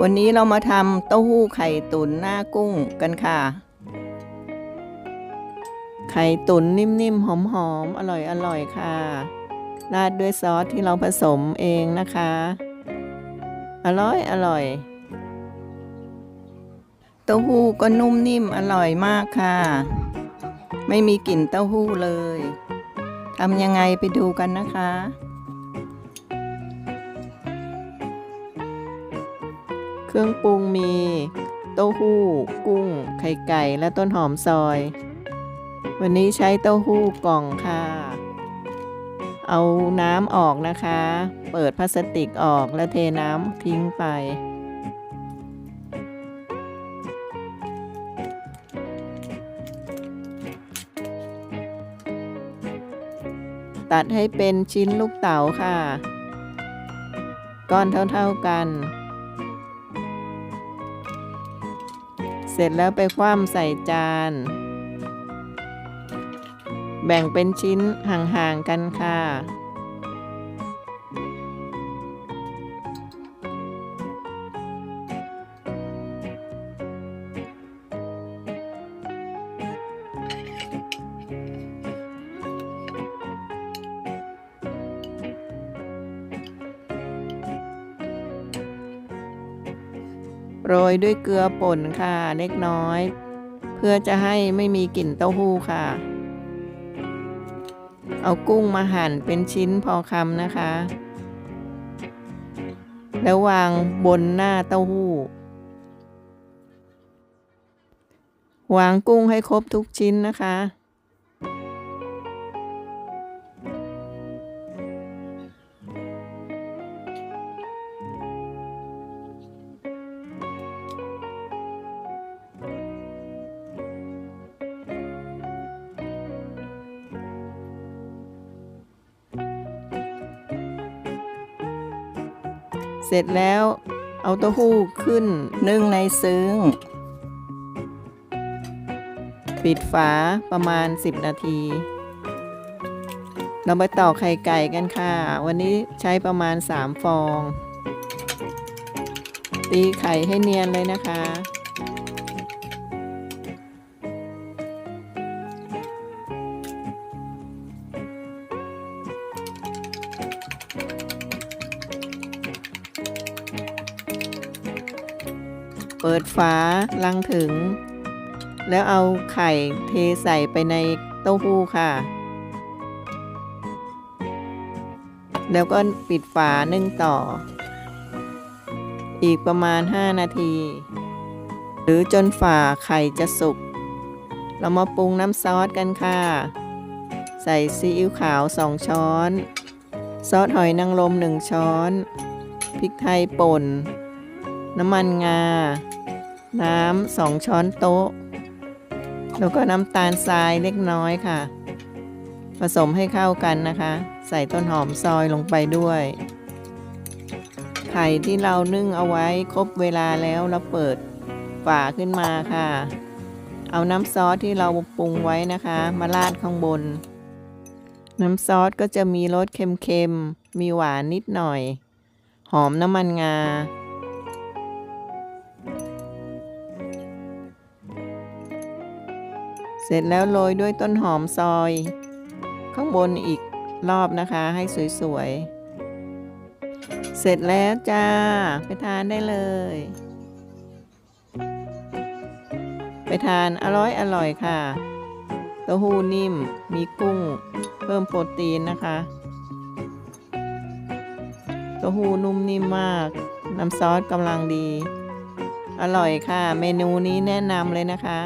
วันนี้เรามาทำเต้าหู้ไข่ตุ๋นหน้ากุ้งกันค่ะ ไข่ตุ๋นนิ่มๆ หอมๆ อร่อยๆ ค่ะ ราดด้วยซอสที่เราผสมเองนะคะ อร่อยอร่อย เต้าหู้ก็นุ่มนิ่มอร่อยมากค่ะ ไม่มีกลิ่นเต้าหู้เลย ทำยังไงไปดูกันนะคะ เครื่องปรุงมี เต้าหู้ กุ้ง ไข่ไก่ และต้นหอมซอย วันนี้ใช้เต้าหู้กล่องค่ะ เอาน้ำออกนะคะ เปิดพลาสติกออกแล้วเทน้ำทิ้งไป ตัดให้เป็นชิ้นลูกเต๋าค่ะ ก้อนเท่าๆกัน เสร็จแล้วไปคว่ำใส่จาน แบ่งเป็นชิ้นห่างๆกันค่ะ โรยด้วยเกลือป่นค่ะเล็กน้อย เพื่อจะให้ไม่มีกลิ่นเต้าหู้ค่ะ เอากุ้งมาหั่นเป็นชิ้นพอคำนะคะ แล้ววางบนหน้าเต้าหู้ วางกุ้งให้ครบทุกชิ้นนะคะ เสร็จแล้วเอาเต้าหู้ขึ้นนึ่งในซึ้ง ปิดฝาประมาณ 10 นาที เราไปตอกไข่ไก่กันค่ะ วันนี้ใช้ประมาณ 3 ฟอง ตีไข่ให้เนียนเลยนะคะ เปิดฝาลังถึง แล้วเอาไข่เทใส่ไปในเต้าหู้ค่ะ แล้วก็ปิดฝานึ่งต่อ อีกประมาณ 5 นาที หรือจนฝาไข่จะสุก เรามาปรุงน้ำซอสกันค่ะ ใส่ซีอิ๊วขาว 2 ช้อน ซอสหอยนางรม 1 ช้อน พริกไทยป่นน้ำมันงา น้ำสองช้อนโต๊ะ แล้วก็น้ำตาลทรายเล็กน้อยค่ะ ผสมให้เข้ากันนะคะ ใส่ต้นหอมซอยลงไปด้วย ไข่ที่เรานึ่งเอาไว้ครบเวลาแล้วเราเปิดฝาขึ้นมาค่ะ เอาน้ำซอสที่เราปรุงไว้นะคะ มาราดข้างบน น้ำซอสก็จะมีรสเค็มๆ มีหวานนิดหน่อย หอมน้ำมันงา ร็จแล้วโรยด้วยต้นหอมซอย ข้างบนอีกรอบนะคะให้สวยๆ เสร็จแล้วจ้า ไปทานได้เลย ไปทานอร่อยอร่อยค่ะเต้าหู้นิ่ม มีกุ้ง เพิ่มโปรตีนนะคะเต้าหู้นุ่มนิ่มมาก น้ำซอสกำลังดี อร่อยค่ะ เมนูนี้แนะนำเลยนะคะ